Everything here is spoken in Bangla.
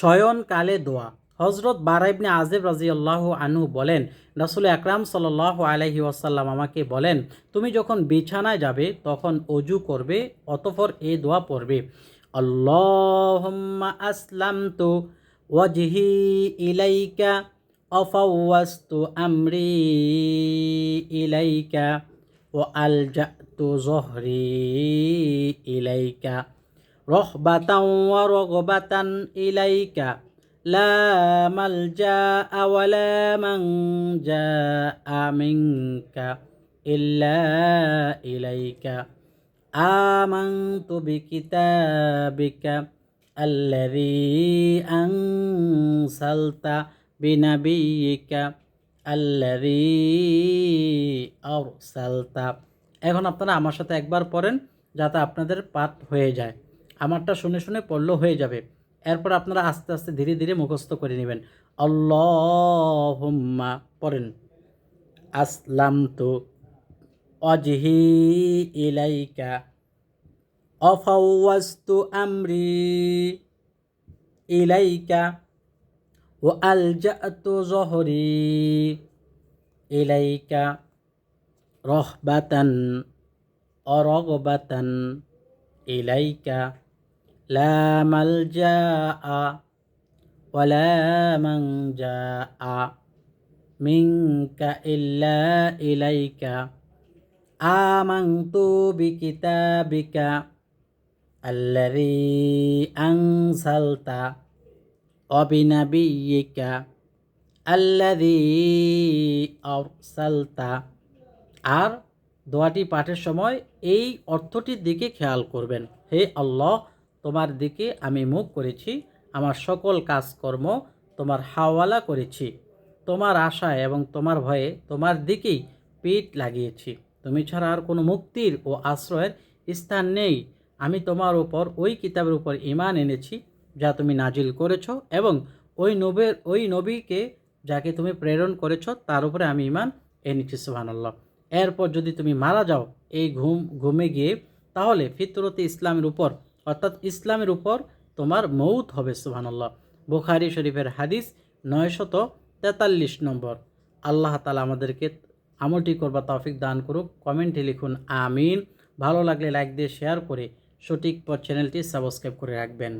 শয়নকালে দোয়া। হজরত বারাইবনে আজেব রাজি আল্লাহ আনু বলেন, রাসুল আকরাম সাল্লাহ আলহি ওয়াসাল্লাম আমাকে বলেন, তুমি যখন বিছানায় যাবে, তখন অজু করবে অতফর এ দোয়া পড়বে। আল্লাহুম্মা আসলাম তো ওয়াজহি ইলাইকা অফাওয়াস্তু আমরি ইলাইকা ও আলজাতু জহরি ইলাইকা। রহবাতাও ওয়া রগবাতান ইলাইকা لا ملجأ ولا منجاء منك إلا إليك آمنت بكتابك الذي أنزلت بنبيك الذي أرسلت এখন আপনারা আমার সাথে একবার পড়েন যাতে আপনাদের পাঠ হয়ে যায় আমারটা শুনে শুনে পড়লেও হয়ে যাবে। এরপর আপনারা আস্তে আস্তে ধীরে ধীরে মুখস্থ করে নেবেন। আল্লাহুম্মা পড়েন। আসলাম তো অজহি ইলাইকা অফাওয়াস্তু আমরি ইলাইকা ও আলজাতু জহরি ইলাইকা রহবাতান অরগবাতান ইলাইকা لا ملجاء ولا منجاء منك إلا إليك آمنت بكتابك الذي أنزلت وبنبيك الذي أرسلت আর দোয়াটি পাঠের সময় এই অর্থটির দিকে খেয়াল করবেন হে আল্লাহ তোমার দিকে আমি মুখ করেছি, আমার সকল কাজকর্ম তোমার হাওয়ালা করেছি। তোমার আশায় এবং তোমার ভয়ে তোমার দিকেই পিঠ লাগিয়েছি। তুমি ছাড়া আর কোনো মুক্তির ও আশ্রয়ের স্থান নেই। আমি তোমার উপর ওই কিতাবের উপর ইমান এনেছি, যা তুমি নাজিল করেছ এবং ওই নবের, ওই নবীকে যাকে তুমি প্রেরণ করেছ, তার উপরে আমি ইমান এনেছি সুহানাল্লাহ এরপর যদি তুমি মারা যাও, এই ঘুম, ঘুমে গিয়ে, তাহলে ফিতরতে ইসলামের উপর অর্থাৎ ইসলামের উপর তোমার মৌত হবে, সুবহানাল্লাহ। বুখারি শরীফের হাদিস নয়শত তেতাল্লিশ নম্বর। আল্লাহ তালা আমাদেরকে আমলটি করবা তৌফিক দান করুক। কমেন্টে লিখুন, আমিন। ভালো লাগলে লাইক দিয়ে শেয়ার করে সঠিক পর চ্যানেলটি সাবস্ক্রাইব করে রাখবেন।